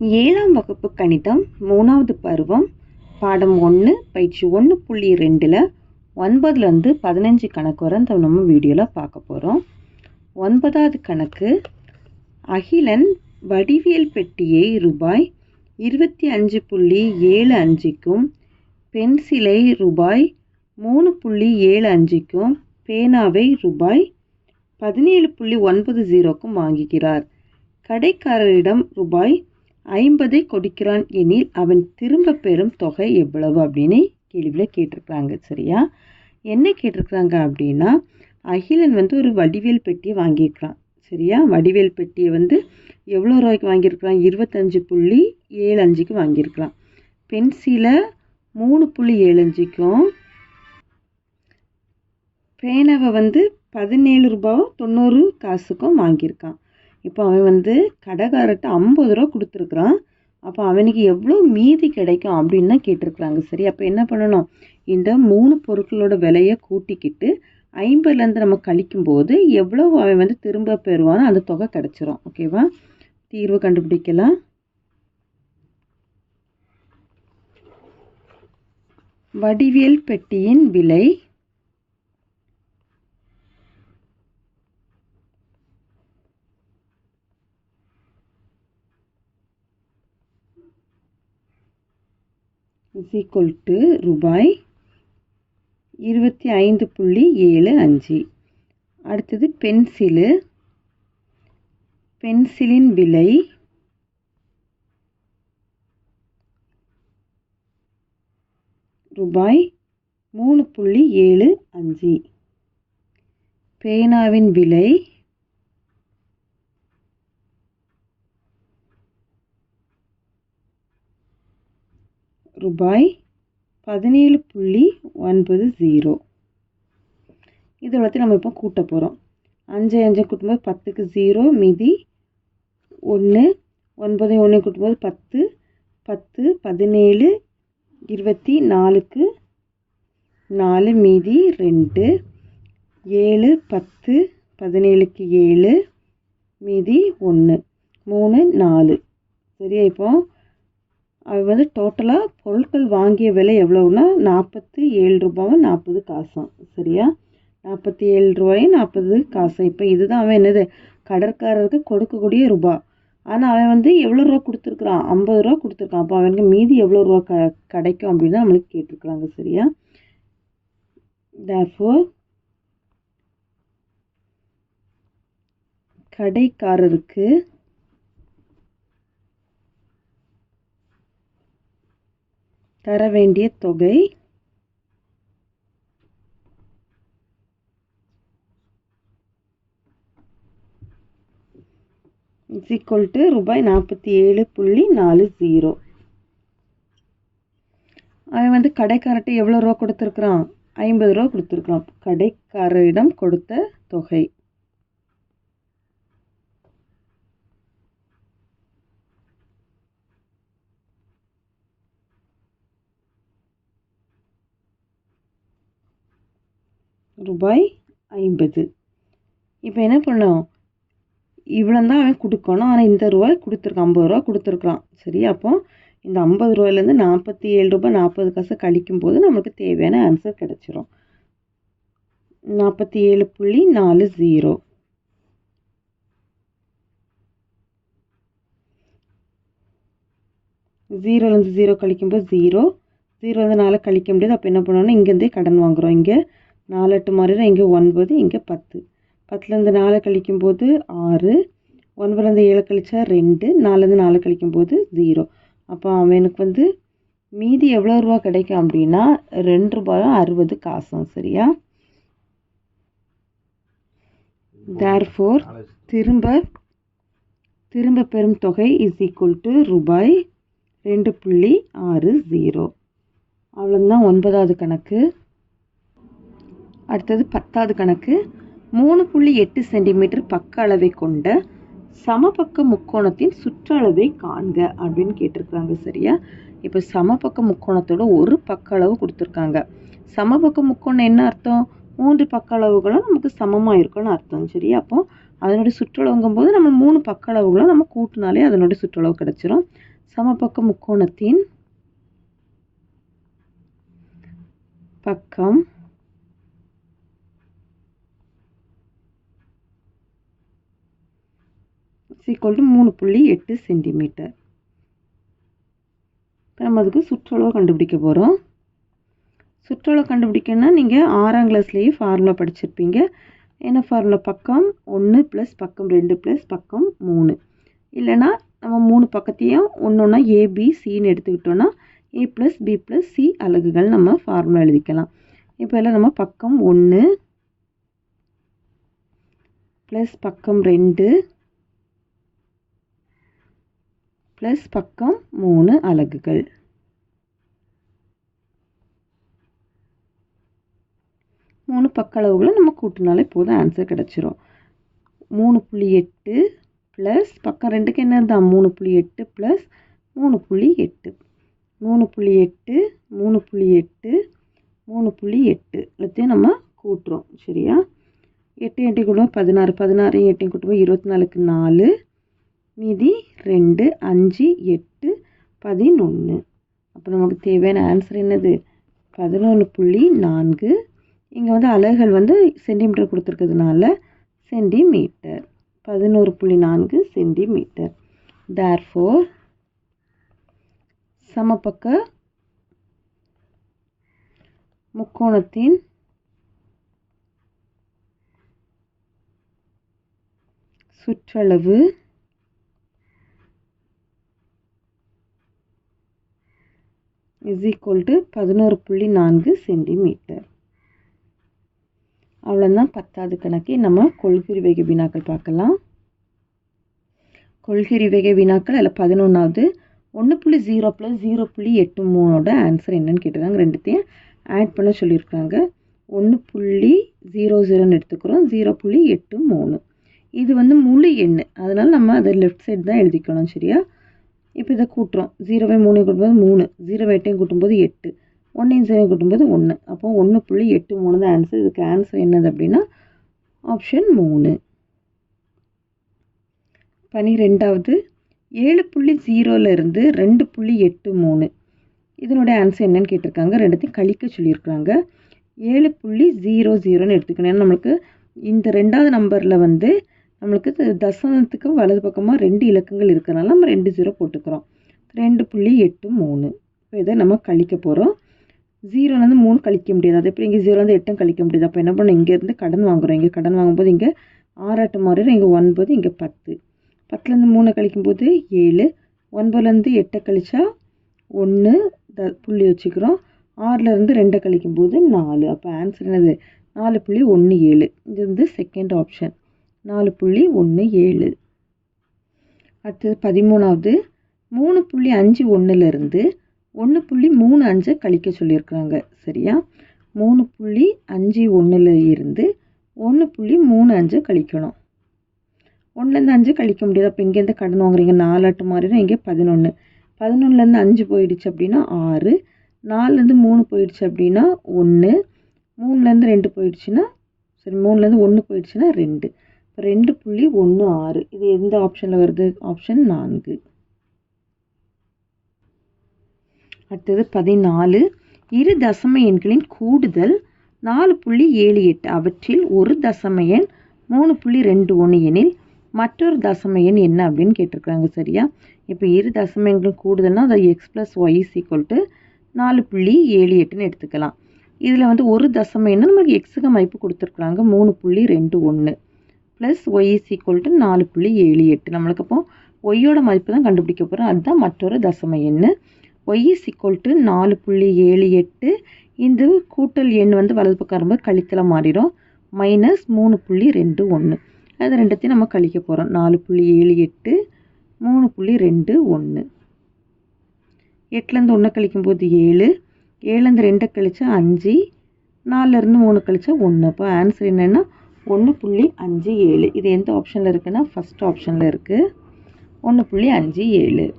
ஏழாம் வகுப்பு கணிதம் மூணாவது பருவம் பாடம் ஒன்று பயிற்சி ஒன்று புள்ளி ரெண்டில் ஒன்பதுலேருந்து பதினஞ்சு கணக்கு வரை இந்த நம்ம வீடியோவில் பார்க்க போகிறோம் ஒன்பதாவது கணக்கு அகிலன் வடிவியல் பெட்டியை ரூபாய் இருபத்தி அஞ்சு புள்ளி ஏழு அஞ்சுக்கும் பென்சிலை ரூபாய் மூணு புள்ளி ஏழு அஞ்சுக்கும் பேனாவை ரூபாய் பதினேழு புள்ளி ஒன்பது ஜீரோக்கும் வாங்குகிறார் கடைக்காரரிடம் ரூபாய் ஐம்பதை கொடுக்கிறான் எனில் அவன் திரும்ப பெறும் தொகை எவ்வளவு அப்படின்னு கேள்வியில் கேட்டிருக்கிறாங்க சரியா? என்ன கேட்டிருக்கிறாங்க அப்படின்னா அகிலன் வந்து ஒரு வடிவேல் பெட்டியை வாங்கியிருக்கிறான் சரியா? வடிவேல் பெட்டியை வந்து எவ்வளோ ரூபாய்க்கு வாங்கியிருக்கிறான்? இருபத்தஞ்சு புள்ளி ஏழு அஞ்சுக்கு வாங்கியிருக்கிறான். பென்சிலை மூணு புள்ளி ஏழு அஞ்சுக்கும் பேனாவை வந்து பதினேழு ரூபாவோ தொண்ணூறு காசுக்கும் வாங்கியிருக்கான். இப்போ அவன் வந்து கடைக்காரர்கிட்ட ஐம்பது ரூபா கொடுத்துருக்குறான். அப்போ அவனுக்கு எவ்வளோ மீதி கிடைக்கும் அப்படின்னு தான் கேட்டிருக்கிறாங்க. சரி அப்போ என்ன பண்ணணும்? இந்த மூணு பொருட்களோட விலையை கூட்டிக்கிட்டு ஐம்பதுலேருந்து நம்ம கழிக்கும்போது எவ்வளோ அவன் வந்து திரும்ப பெறுவானோ அந்த தொகை கிடச்சிரும். ஓகேவா தீர்வு கண்டுபிடிக்கலாம். வடிவியல் பெட்டியின் விலை இஸ் ஈக்குவல் டு ரூபாய் இருபத்தி ஐந்து புள்ளி ஏழு அஞ்சு. அடுத்தது பென்சிலு. பென்சிலின் விலை ரூபாய் மூணு புள்ளி ஏழு அஞ்சு. பேனாவின் விலை ரூபாய் பதினேழு புள்ளி ஒன்பது ஜீரோ இது எல்லாத்தையும் நம்ம இப்போ கூட்ட போகிறோம் அஞ்சு அஞ்சு கூட்டும்போது பத்துக்கு ஜீரோ மீதி ஒன்று ஒன்பது ஒன்று கூட்டும்போது பத்து பத்து பதினேழு இருபத்தி நாலுக்கு நாலு மீதி ரெண்டு ஏழு பத்து பதினேழுக்கு ஏழு மீதி ஒன்று மூணு நாலு. சரியா இப்போ? அவன் வந்து டோட்டலாக பொருட்கள் வாங்கிய விலை எவ்வளோன்னா நாற்பத்தி ஏழு ரூபாவும் நாற்பது காசும் சரியா? நாற்பத்தி ஏழு ரூபாயும் நாற்பது காசும் இப்போ இதுதான் அவன் என்னது? கடற்காரருக்கு கொடுக்கக்கூடிய ரூபா. ஆனால் அவன் வந்து எவ்வளோ ரூபா கொடுத்துருக்குறான்? ஐம்பது ரூபா கொடுத்துருக்கான். அப்போ அவனுக்கு மீதி எவ்வளோ ரூபா க கிடைக்கும் அப்படின்னு நம்மளுக்கு கேட்டிருக்கிறாங்க சரியா? தேர்ஃபோர் கடைக்காரருக்கு தர வேண்டிய தொகை. இட்ஸ் ஈக்குவல் டு ரூபாய் நாற்பத்தி ஏழு புள்ளி நாலு ஜீரோ அவன் வந்து கடைக்காரர்கிட்ட எவ்வளோ ரூபா கொடுத்துருக்குறான்? ஐம்பது ரூபா கொடுத்துருக்குறான். கடைக்காரரிடம் கொடுத்த தொகை. ரூபாய் ஐம்பது. இப்போ என்ன பண்ணோம்? இவ்வளோ தான் அவன் கொடுக்கணும். ஆனால் இந்த ரூபாய் கொடுத்துருக்கான். ஐம்பது ரூபா கொடுத்துருக்குறான். சரி அப்போ இந்த ஐம்பது ரூபாயிலேருந்து நாற்பத்தி ஏழு ரூபாய் நாற்பது காசு கழிக்கும் போது நம்மளுக்கு தேவையான ஆன்சர் கிடச்சிரும். நாற்பத்தி ஏழு புள்ளி நாலு ஜீரோ ஜீரோலேருந்து ஜீரோ கழிக்கும்போது ஜீரோ ஜீரோலேருந்து நாலு கழிக்க முடியாது. அப்போ என்ன பண்ணோன்னா இங்கேருந்தே கடன் வாங்குகிறோம் இங்கே நாலு எட்டு மாறினா இங்கே ஒன்பது இங்கே பத்து. பத்துலேருந்து நாலு கழிக்கும்போது ஆறு ஒன்பதுலேருந்து ஏழு கழிச்சா ரெண்டு நாலுலேருந்து நாலு கழிக்கும்போது ஜீரோ அப்போ அவனுக்கு வந்து மீதி எவ்வளோ ரூபா கிடைக்கும் அப்படின்னா ரெண்டு ரூபாயும் அறுபது காசும் சரியா? தேர்ஃபோர் திரும்ப திரும்ப பெறும் தொகை இஸ் ஈக்குவல் டு ரூபாய் ரெண்டு புள்ளி ஆறு ஜீரோ அவ்வளோதான் ஒன்பதாவது கணக்கு. அடுத்தது பத்தாவது கணக்கு. மூணு புள்ளி எட்டு சென்டிமீட்டர் பக்க அளவை கொண்ட சமபக்க முக்கோணத்தின் சுற்றளவை காண்க அப்படின்னு கேட்டிருக்காங்க சரியா? இப்போ சமபக்க முக்கோணத்தோட ஒரு பக்க அளவு கொடுத்துருக்காங்க. சமபக்க முக்கோணம் என்ன அர்த்தம்? மூன்று பக்க அளவுகளும் நமக்கு சமமாக இருக்கும்னு அர்த்தம் சரியா? அப்போ அதனுடைய சுற்றளவுங்கும் போது நம்ம மூணு பக்க அளவுகளும் நம்ம கூட்டினாலே அதனுடைய சுற்றளவு கிடச்சிரும். சமபக்க முக்கோணத்தின் பக்கம் ஈக்குவல் டு மூணு புள்ளி எட்டு சென்டிமீட்டர் இப்போ நம்ம அதுக்கு சுற்றளவு கண்டுபிடிக்க போகிறோம் சுற்றளவு கண்டுபிடிக்கணும்னா நீங்கள் ஆறாம் கிளாஸ்லேயே ஃபார்முலா படிச்சிருப்பீங்க. என்ன ஃபார்முலா பக்கம் ஒன்று ப்ளஸ் பக்கம் ரெண்டு ப்ளஸ் பக்கம் மூணு. இல்லைனா நம்ம மூணு பக்கத்தையும் ஒன்று ஒன்றா ஏபிசின்னு எடுத்துக்கிட்டோன்னா A plus B plus C அலகுகள் நம்ம ஃபார்முலா எழுதிக்கலாம். இப்போ எல்லாம் நம்ம பக்கம் ஒன்று ப்ளஸ் பக்கம் ரெண்டு ப்ளஸ் பக்கம் மூணு அலகுகள். மூணு பக்க அளவுகளை நம்ம கூட்டினாலே போதும் ஆன்சர் கிடச்சிரும். மூணு புள்ளி எட்டு ப்ளஸ் பக்கம் ரெண்டுக்கு என்ன இருந்தால் மூணு புள்ளி எட்டு ப்ளஸ் மூணு புள்ளி எட்டு. மூணு புள்ளி எட்டு மூணு புள்ளி எட்டு மூணு புள்ளி எட்டு. எல்லாத்தையும் நம்ம கூட்டுறோம் சரியா? எட்டு எட்டையும் கூட்டுவோம் பதினாறு பதினாறையும் எட்டையும் கூட்டுவோம் இருபத்தி நாலுக்கு நாலு. மீதி ரெண்டு அஞ்சு எட்டு பதினொன்று அப்போ நமக்கு தேவையான ஆன்சர் என்னது? பதினொன்று புள்ளி நான்கு. இங்கே வந்து அலகுகள் வந்து சென்டிமீட்டர் கொடுத்துருக்கிறதுனால சென்டிமீட்டர் பதினோரு புள்ளி நான்கு சென்டிமீட்டர் தேர்ஃபோர் சமபக்க முக்கோணத்தின் சுற்றளவு இஸ் ஈக்குவல் டு பதினோரு புள்ளி நான்கு சென்டிமீட்டர் அவ்வளோதான் பத்தாவது கணக்கை நம்ம கொள்கிரி வகை வினாக்கள் பார்க்கலாம். கொள்கிரி வகை வினாக்கள் அதில் பதினொன்றாவது ஒன்று புள்ளி ஜீரோ ப்ளஸ் ஜீரோ புள்ளி எட்டு மூணோட ஆன்சர் என்னன்னு கேட்டிருக்காங்க ரெண்டுத்தையும் ஆட் பண்ண சொல்லியிருக்காங்க. ஒன்று புள்ளி ஜீரோ ஜீரோன்னு எடுத்துக்கிறோம் ஜீரோ புள்ளி எட்டு மூணு. இது வந்து முழு எண் அதனால் நம்ம அதை லெஃப்ட் சைடு தான் எழுதிக்கணும் சரியா? இப்போ இதை கூட்டுறோம். ஜீரோவை மூணையும் கூட்டும்போது மூணு. ஜீரோ எட்டையும் கூட்டும்போது எட்டு. ஒன்றையும் ஜீரோ கூட்டும்போது ஒன்று அப்போ ஒன்று புள்ளி எட்டு மூணு தான் ஆன்சர் இதுக்கு ஆன்சர் என்னது அப்படின்னா ஆப்ஷன் மூணு. பனிரெண்டாவது ஏழு புள்ளி ஜீரோலேருந்து ரெண்டு புள்ளி எட்டு மூணு. இதனுடைய ஆன்சர் என்னன்னு கேட்டிருக்காங்க. ரெண்டுத்தையும் கழிக்க சொல்லியிருக்கிறாங்க. ஏழு புள்ளி ஜீரோ ஜீரோன்னு எடுத்துக்கணும். ஏன்னா நம்மளுக்கு இந்த ரெண்டாவது நம்பரில் வந்து நம்மளுக்கு தசமத்துக்கு வலது பக்கமாக ரெண்டு இலக்கங்கள் இருக்கிறனால நம்ம ரெண்டு ஜீரோ போட்டுக்கிறோம். ரெண்டு புள்ளி எட்டு மூணு. இப்போ இதை நம்ம கழிக்க போகிறோம் ஜீரோலேருந்து மூணு கழிக்க முடியாது. அதே எப்படி இங்கே ஜீரோலேருந்து எட்டும் கழிக்க முடியாது. அப்போ என்ன பண்ணோம் இங்கேருந்து கடன் வாங்குகிறோம் இங்கே கடன் வாங்கும்போது இங்கே ஆறாட்டு மாறிடும் இங்கே ஒன்பது இங்கே பத்து. பத்துலேருந்து மூணு கழிக்கும்போது ஏழு. ஒன்பதுலேருந்து எட்டை கழிச்சா ஒன்று த புள்ளி வச்சுக்கிறோம். ஆறுலேருந்து ரெண்டை கழிக்கும்போது நாலு. அப்போ ஆன்சர் என்னது? நாலு புள்ளி ஒன்று ஏழு. இது வந்து செகண்ட் ஆப்ஷன் நாலு புள்ளி ஒன்று ஏழு. அடுத்தது பதிமூணாவது மூணு புள்ளி அஞ்சு ஒன்றுலேருந்து ஒன்று புள்ளி மூணு அஞ்சை கழிக்க சொல்லியிருக்கிறாங்க. சரியா? மூணு புள்ளி அஞ்சு ஒன்றில் இருந்து ஒன்று புள்ளி மூணு அஞ்சை கழிக்கணும். ஒன்றுலேருந்து அஞ்சு கழிக்க முடியாது. அப்போ இங்கேருந்து கடன் வாங்குறீங்க. நாலாட்டு மாறினா இங்கே பதினொன்று பதினொன்றுலேருந்து அஞ்சு போயிடுச்சு அப்படின்னா ஆறு. நாலுலேருந்து மூணு போயிடுச்சு அப்படின்னா ஒன்று மூணுலேருந்து ரெண்டு போயிடுச்சுன்னா சரி மூணுலேருந்து ஒன்று போயிடுச்சுன்னா ரெண்டு. ரெண்டு புள்ளி ஒன்று ஆறு. இது எந்த ஆப்ஷனில் வருது? ஆப்ஷன் நான்கு. அடுத்தது பதினாலு. இரு தசம எண்களின் கூடுதல் நாலு புள்ளி ஏழு எட்டு. அவற்றில் ஒரு தசம எண் மூணு புள்ளி ரெண்டு ஒன்று எனில் மற்றொரு தசம எண் என்ன அப்படின்னு கேட்டிருக்காங்க சரியா? இப்போ இரு தசம எண்கள் கூடுதல்னால் அதை x plus y equal to நாலு புள்ளி ஏழு எட்டுன்னு எடுத்துக்கலாம். இதில் வந்து ஒரு தசம எண்ணு நமக்கு எக்ஸுக்கு மதிப்பு கொடுத்துருக்குறாங்க மூணு புள்ளி ரெண்டு ஒன்று plus y is equal to நாலு புள்ளி ஏழு எட்டு. நம்மளுக்கு அப்போ ஒய்யோட மதிப்பு தான் கண்டுபிடிக்க போகிறோம் அதுதான் மற்றொரு தசம எண். ஒய் இஸ் ஈக்குவல் டு நாலு புள்ளி ஏழு எட்டு. இந்த கூட்டல் எண் வந்து வலது பக்கம் வரும்போது கழித்தலாக மாறிடும். மைனஸ் மூணு புள்ளி ரெண்டு ஒன்று. அது ரெண்டத்தையும் நம்ம கழிக்க போகிறோம் நாலு புள்ளி ஏழு எட்டு மூணு புள்ளி ரெண்டு ஒன்று. எட்டுலேருந்து ஒன்று கழிக்கும்போது ஏழு. ஏழுலேருந்து ரெண்டை கழிச்சா அஞ்சு. நாலுலேருந்து மூணு கழிச்சா ஒன்று. அப்போ ஆன்சர் என்னென்னா ஒன்று புள்ளி அஞ்சு ஏழு. இது எந்த ஆப்ஷனில் இருக்குன்னா ஃபஸ்ட் ஆப்ஷனில் இருக்குது ஒன்று புள்ளி அஞ்சு ஏழு.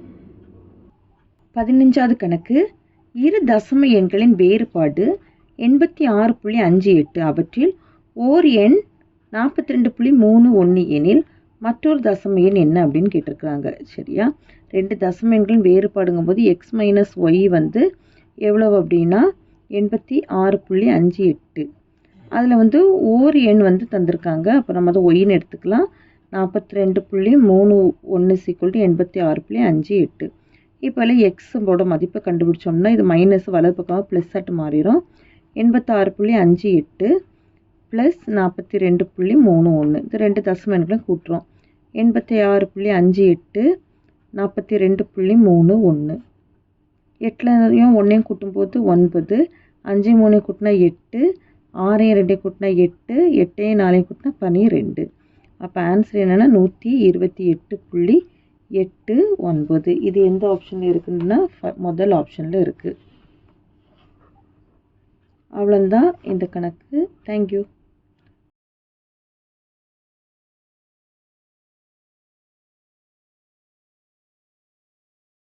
பதினஞ்சாவது கணக்கு. இரு தசம எண்களின் வேறுபாடு எண்பத்தி ஆறு புள்ளி அஞ்சு எட்டு. அவற்றில் ஓர் எண் நாற்பத்தி ரெண்டு புள்ளி மூணு ஒன்று எனில் மற்றொரு தசம எண் என்ன அப்படின்னு கேட்டிருக்கிறாங்க. சரியா? ரெண்டு தசம எண்களின் வேறுபாடுங்கும் போது எக்ஸ் மைனஸ் ஒய் வந்து எவ்வளவு அப்படின்னா எண்பத்தி ஆறு புள்ளி அஞ்சு எட்டு. அதில் வந்து ஓர் எண் வந்து தந்திருக்காங்க. அப்போ நம்ம அதை ஒயின்னு எடுத்துக்கலாம். நாற்பத்தி ரெண்டு புள்ளி மூணு ஒன்று சீக்குவல் எண்பத்தி ஆறு புள்ளி அஞ்சு எட்டு. இப்போ எல்லாம் எக்ஸோட மதிப்பை கண்டுபிடிச்சோம்னா இது மைனஸ் வலது பக்கமாக ப்ளஸ் ஆட்டு மாறிடும். எண்பத்தாறு புள்ளி அஞ்சு எட்டு ப்ளஸ் நாற்பத்தி ரெண்டு புள்ளி மூணு ஒன்று இது ரெண்டு தசம எண்களும் கூட்டுறோம். எண்பத்தி ஆறு புள்ளி அஞ்சு எட்டு நாற்பத்தி ரெண்டு புள்ளி மூணு ஒன்று எட்டுலையும் ஒன்றையும் கூட்டும்போது ஒன்பது. அஞ்சு மூணையும் கூட்டினா எட்டு. ஆறையும் ரெண்டையும் கூட்டினா எட்டு எட்டையும் நாலையும் கூட்டினா பன்னிரெண்டு அப்போ ஆன்சர் என்னென்னா நூற்றி இருபத்தி எட்டு புள்ளி எட்டு ஒன்பது. இது எந்த ஆப்ஷனில் இருக்குதுன்னா முதல் ஆப்ஷனில் இருக்குது அவ்வளோந்தான் இந்த கணக்கு. தேங்க்யூ